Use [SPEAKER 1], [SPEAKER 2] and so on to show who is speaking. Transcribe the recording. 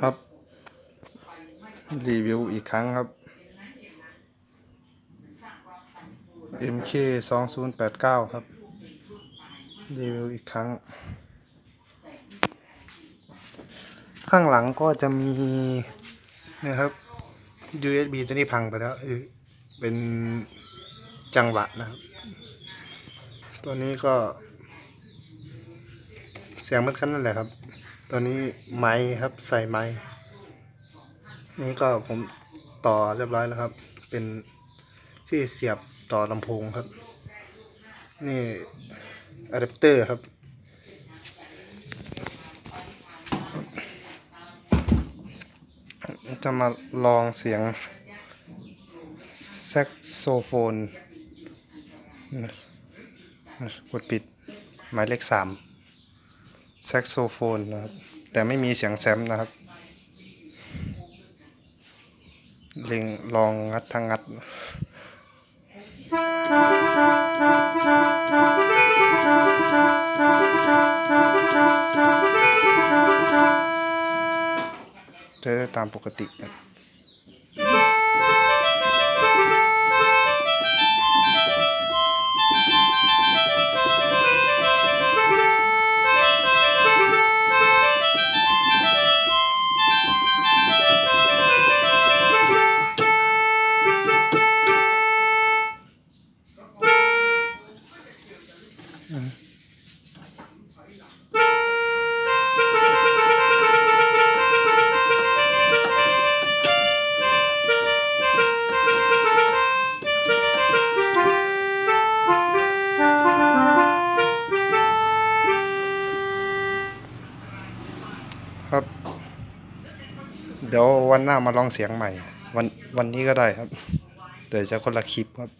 [SPEAKER 1] ครับ รีวิวอีกครั้งครับ MK 2 0 8 9ครับ รีวิวอีกครั้ง ข้างหลังก็จะมีนะครับ USB ตัวนี้พังไปแล้วเออเป็นจังหวะนะครับ ตัวนี้ก็เสียงเหมือนกันนั่นแหละครับ ตัวนี้ไม้ครับใส่ไม้นี่ก็ผมต่อเรียบร้อยแล้วครับ เป็นที่เสียบต่อลำโพงครับ นี่อะแดปเตอร์ครับ จะมาลองเสียงแซกโซโฟนกดปิดหมายเลขสาม แซกโซโฟนนะครับ แต่ไม่มีเสียงแซมนะครับลิงลองงัดทางงัดจะได้ตามปกตินะ ครับ เดี๋ยววันหน้ามาลองเสียงใหม่ วันวันนี้ก็ได้ครับแต่จะคนละคลิปครับ